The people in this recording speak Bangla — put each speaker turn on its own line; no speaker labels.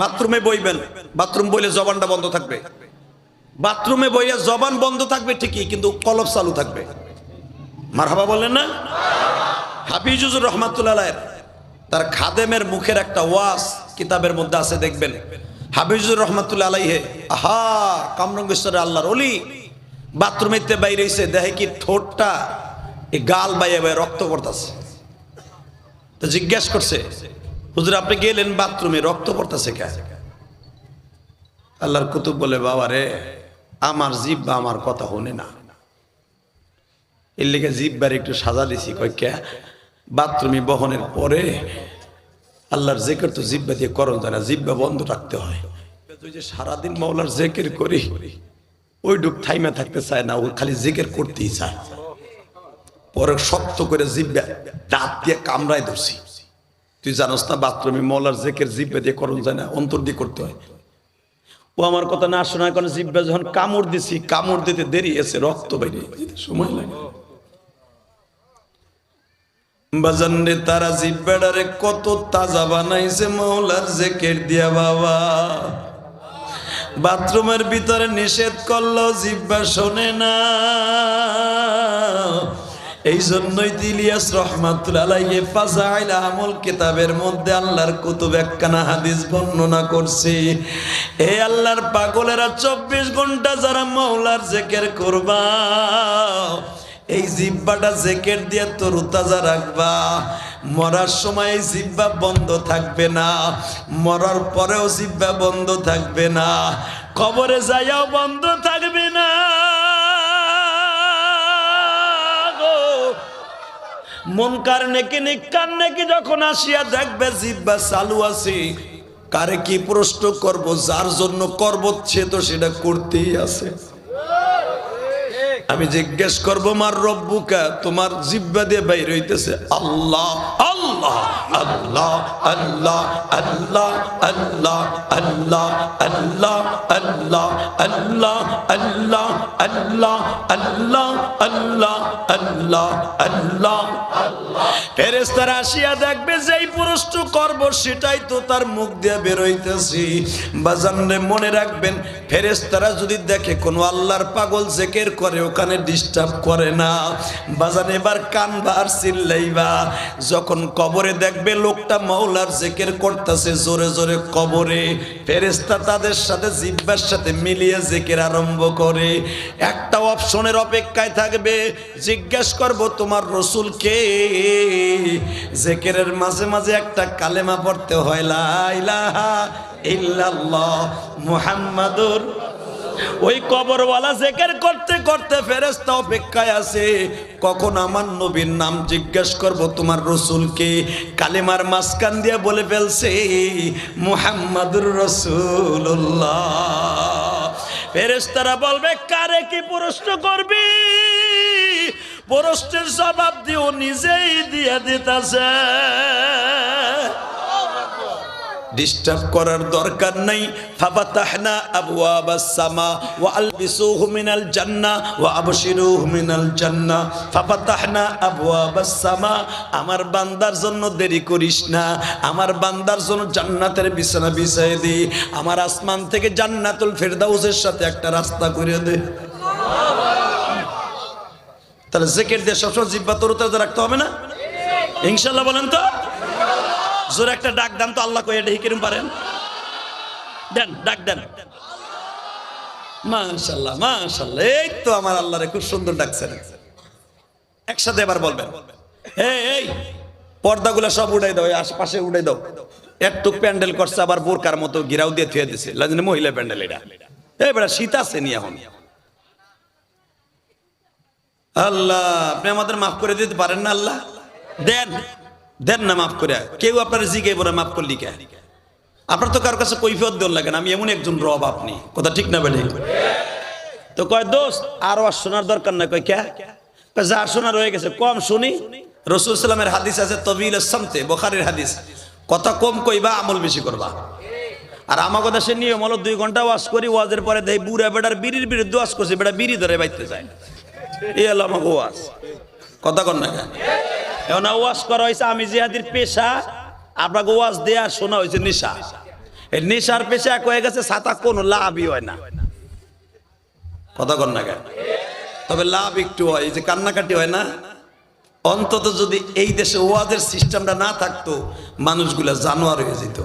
বাথরুমে বইবেন, বাথরুম বইলে জবানটা বন্ধ থাকবে। বাথরুমে বইয়ে জবান বন্ধ থাকবে ঠিকই, কিন্তু কলব চালু থাকবে। মারহাবা বলেন না? হাফিজুজুর রহমাতুল্লাহ তার খাদেমের মুখের একটা ওয়াস কিতাবের মধ্যে আছে, দেখবেন। হাফিজুর রহমাতুল্লাহ আলাইহে, আহা, কামরঙ্গেশ্বরের আল্লাহর অলি বাথরুমেতে বাইরে এসে দেখে কি ঠোঁটটা গাল বাইয়ে বাইয়ে রক্ত পড়তাছে। তো জিজ্ঞেস করছে হুজুর, আপনি গেলেন বাথরুমে, রক্ত পড়তেছে কে আল্লাহর কুতুব বলে, বাবা রে, আমার জিব্বা আমার কথা হনে না। এর লেগে জিব্বার একটু সাজা দিছি, কয় কে? বাথরুমে বহনের পরে আল্লাহর জেকের তো জিব্বা দিয়ে করণ যায় না জিব্বা বন্ধ রাখতে হয়। তুই যে সারাদিন মাওলার জেকের করি, ওই ডুক থাইমা থাকতে চায় না, ও খালি জেকের করতেই চায়। পরে শক্ত করে জিব্বা দাঁত দিয়ে কামড়ায় ধরছি। তুই জানোস না, বাথরুমে মৌলার জেকের জিব্বা দিয়ে করণ যায় না, অন্তর দিয়ে করতে হয়। ও আমার কথা না শোনার কারণে জিব্বা যখন কামড় দিছি, কামড় দিতে দেরি, এসে রক্ত বাইরে সময় লাগে। বাজানরে তারা জিব্বাডারে কত তাজা বানাইছে মৌলার জেকের দিয়া বাবা। বাথরুমের ভিতরে নিষেধ করল, জিব্বা শোনে না। এই জন্যই ইলিয়াস রহমাতুল আলাইহি ফাজাইল আমল কিতাবের মধ্যে আল্লাহর কুতুব একখানা হাদিস বর্ণনা করছে। এ আল্লাহর পাগলেরা চব্বিশ ঘণ্টা যারা মাওলার জেকের করবা, এই জিব্বাটা জেকের দিয়ে তরু তাজা রাখবা। মরার সময় এই জিব্বা বন্ধ থাকবে না, মরার পরেও জিব্বা বন্ধ থাকবে না। কবরে যাইয়াও বন্ধ থাকবে না। মন কার নেকি নিকার নেকি যখন আসিয়া দেখবে জিব্বা চালু আছে। কারে কি প্রশ্ন করব, যার জন্য করব সে তো সেটা করতেই আছে। আমি জিজ্ঞেস করব মার রব্বুকা তোমার জিব্বা দিয়ে বাইর হইতেছে আল্লাহ আল্লাহ আল্লাহ আল্লাহ আল্লাহ আল্লাহ আল্লাহ আল্লাহ আল্লাহ আল্লাহ আল্লাহ আল্লাহ আল্লাহ আল্লাহ আল্লাহ আল্লাহ ফেরেস্তারা আসিয়া দেখবে যেই পুরুষটু করব সেটাই তো তার মুখ দিয়ে বেরোইতেছি বাজানরে মনে রাখবেন ফেরেস্তারা যদি দেখে কোনো আল্লাহর পাগল জেকের করে ওখানে ডিস্টার্ব করে না। বাজান এবার কানবা আর চিল্লাইবা। যখন কবরে দেখবে লোকটা মাওলার জেকের করতেছে জোরে জোরে কবরে ফেরেস্তা তাদের সাথে জিব্বার সাথে মিলিয়ে জেকের আরম্ভ করে। একটা অপশনের অপেক্ষায় থাকবে, জিজ্ঞেস করব, তোমার রসুল কে? জেকেরের মাঝে মাঝে একটা কালেমা পড়তে হয়, লা ইলাহা ইল্লাল্লাহ মুহাম্মাদুর ওই কবরওয়ালা জেকের করতে করতে ফেরেস্তা অপেক্ষায় আছে। কখন আমার নবীর নাম জিজ্ঞেস করব, তোমার রসুলকে কালেমার মাঝখান দিয়ে বলে ফেলছে, মুহাম্মাদুর রসুল্লাহ ফেরেস্তারা বলবে, কারে কি প্রশ্ন করবি? প্রশ্নের জবাব দিও নিজেই দিয়ে দিতেছে। ডিস্টার্ব করার দরকার নাই। ফাবাতাহনা আবওয়াবাস সামা ওয়া আলবিসুহু মিনাল জান্নাহ ওয়া আবশিরুহু মিনাল জান্নাহ ফাবাতাহনা আবওয়াবাস সামা আমার বান্দার জন্য দেরি করিস না। আমার বান্দার জন্য জান্নাতের বিছানা বিছাই দে। আমার আসমান থেকে জান্নাতুল ফেরদাউসের সাথে একটা রাস্তা করে দে। তাহলে জেকের দিয়ে সবসময় জিব্বা তরুতাজা রাখতে হবে না? ইনশাল্লাহ বলেন তো। জোরে একটা ডাক দেন তো আল্লাহ কয়ে ডেকে কিরম পারেন। দেন, ডাক দেন। মাশাল্লাহ মাশাল্লাহ, এই তো আমার আল্লাহরে খুব সুন্দর ডাকছেন। একসাথে এবার বলবেন। এই এই, পর্দাগুলো সব উড়াই দাও আশপাশে উড়াই দাও। একটু প্যান্ডেল করছে, আবার বোরকার মতো গিরাও দিয়ে থুয়ে দিছে। লাজনে মহিলা প্যান্ডেল এটা। এই বেড়া শীত আছে নি এখন? আল্লাহ, আপনি আমাদের মাফ করে দিতে পারেন না আল্লাহ? দেন। দেন না মাফ করে। কেউ আপনার জিগে বলে মাফ করলি কে? আপনার তো কারোর কাছে কৈফিয়ত দেওয়ার লাগে না, আমি এমন একজন রব আপনি। কথা ঠিক না বেড়ে? তো কয়, দোস্ত, আরও আর শোনার দরকার না কয়, কে? যা শোনা রয়ে গেছে, কম শুনি। রসুল সাল্লামের হাদিস আছে তবিল সামতে, বোখারের হাদিস। কথা কম কইবা, আমল বেশি করবা। আর আমাকে দেশে নিয়ম হলো, দুই ঘণ্টা ওয়াজ করি, ওয়াজের পরে দেয় বুড়া বেটার বিড়ির বিরুদ্ধে ওয়াজ করছে, বেটা বিড়ি ধরে বাইতে যায়। এই হলো আমাকে ওয়াজ। কথা কন না এখন ওয়াজ করা হয়েছে, আমি জিহাদির পেশা, আপনাকে ওয়াজ দেয়া শোনা হয়েছে নেশা। এই নেশার পেশা কয়ে গেছে ছাতা কোনো লাভই হয় না। কথা কর না কেন? তবে লাভ একটু হয়, এই যে কান্নাকাটি হয় না? অন্তত যদি এই দেশে ওয়াজের সিস্টেমটা না থাকতো, মানুষগুলা জানোয়ার হয়ে যেত।